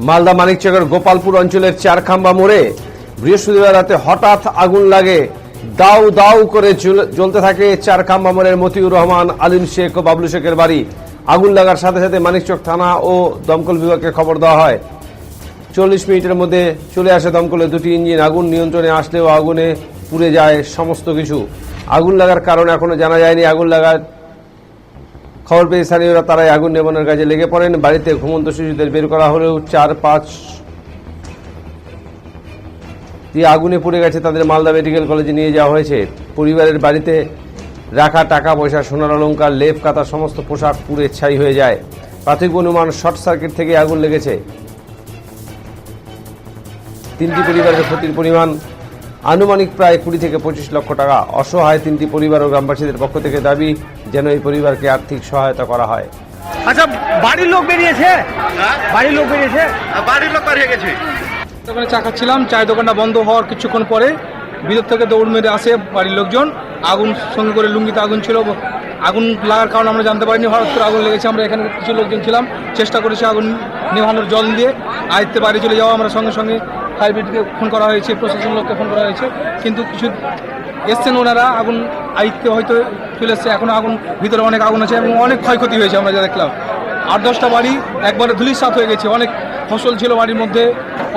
মালদা মানিকচকের গোপালপুর অঞ্চলের চারখাম্বা মোড়ে বৃহস্পতিবার রাতে হঠাৎ আগুন লাগে। দাউ দাউ করে জ্বলতে থাকে চারখাম্বা মোড়ের মতিউর রহমান, আলিম শেখ ও বাবলু শেখের বাড়ি। আগুন লাগার সাথে সাথে মানিকচক থানা ও দমকল বিভাগকে খবর দেওয়া হয়। চল্লিশ মিনিটের মধ্যে চলে আসে দমকলের দুটি ইঞ্জিন। আগুন নিয়ন্ত্রণে আসলেও আগুনে পুড়ে যায় সমস্ত কিছু। আগুন লাগার কারণ এখনও জানা যায়নি। আগুন লাগার খবর পেয়ে স্থানীয়রা তারাই আগুন নেবানোর কাজে লেগে পড়েন। বাড়িতে ঘুমন্ত শিশুদের বের করা হলেও চার, পাঁচ দিয়ে আগুনে পড়ে গেছে তাদের মালদা মেডিকেল কলেজে নিয়ে যাওয়া হয়েছে। পরিবারের বাড়িতে রাখা টাকা পয়সা সোনার অলঙ্কার লেপ কাতা সমস্ত পোশাক পুড়ে ছাই হয়ে যায়। প্রাথমিক অনুমান শর্ট সার্কিট থেকে আগুন লেগেছে। তিনটি পরিবারের ক্ষতির পরিমাণ আনুমানিক প্রায় কুড়ি থেকে পঁচিশ লক্ষ টাকা। অসহায় তিনটি পরিবার ও গ্রামবাসীদের পক্ষ থেকে দাবি যেন এই পরিবারকে আর্থিক সহায়তা করা হয়। আচ্ছা বাড়ির লোক বেরিয়েছে? বাড়ির লোক বেরিয়েছে? বাড়ির লোক পাঠিয়ে গেছে। দোকানে চা খাচ্ছিলাম চায়ের দোকানটা বন্ধ হওয়ার কিছুক্ষণ পরে ভিতর থেকে দৌড় মেরে আসে বাড়ির লোকজন। আগুন সঙ্গে করে লুঙ্গিতে আগুন ছিল। আগুন লাগার কারণ আমরা জানতে পারিনি হঠাৎ করে আগুন লেগেছে। আমরা এখানে কিছু লোকজন ছিলাম চেষ্টা করেছি আগুন নেভানোর জল দিয়ে। আয়ত্তে বাড়ি চলে যাওয়া আমরা সঙ্গে সঙ্গে ফায়ার ব্রিগেডকে ফোন করা হয়েছে, প্রশাসন লোককে ফোন করা হয়েছে, কিন্তু কিছু এসছেন ওনারা, আগুন আয়ত্তে হয়তো চলে এসছে এখনও আগুন, ভিতরে অনেক আগুন আছে এবং অনেক ক্ষয়ক্ষতি হয়েছে আমরা যা দেখলাম। আট দশটা বাড়ি একবারে ধুলিসাৎ হয়ে গেছে, অনেক ফসল ছিল বাড়ির মধ্যে,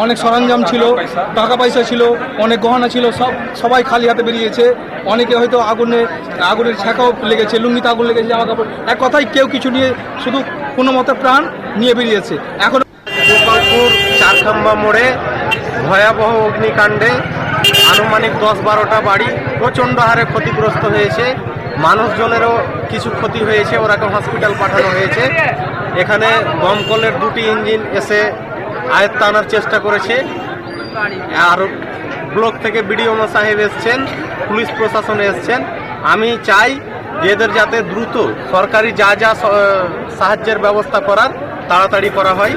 অনেক সরঞ্জাম ছিল, টাকা পয়সা ছিল, অনেক গহনা ছিল, সব, সবাই খালি হাতে বেরিয়েছে, অনেকে হয়তো আগুনে, আগুনের ছ্যাঁকাও লেগেছে, লুঙ্গিতে আগুন লেগেছে, জামা কাপড়, এক কথায় কেউ কিছু নিয়ে শুধু কোনো মতে প্রাণ নিয়ে বেরিয়েছে। এখন গোপালপুর চারখাম্বা মোড়ে ভয়াবহ অগ্নিকাণ্ডে আনুমানিক দশ বারোটা বাড়ি প্রচণ্ড হারে ক্ষতিগ্রস্ত হয়েছে। মানুষজনেরও কিছু ক্ষতি হয়েছে, ওরাকে হসপিটাল পাঠানো হয়েছে। এখানে দমকলের দুটি ইঞ্জিন এসে আয়ত্ত আনার চেষ্টা করেছে। আর ব্লক থেকে বিডিও সাহেব এসছেন, পুলিশ প্রশাসন এসছেন। আমি চাই এদের যাতে দ্রুত সরকারি যা যা সাহায্যের ব্যবস্থা করার, তাড়াতাড়ি করা হয়।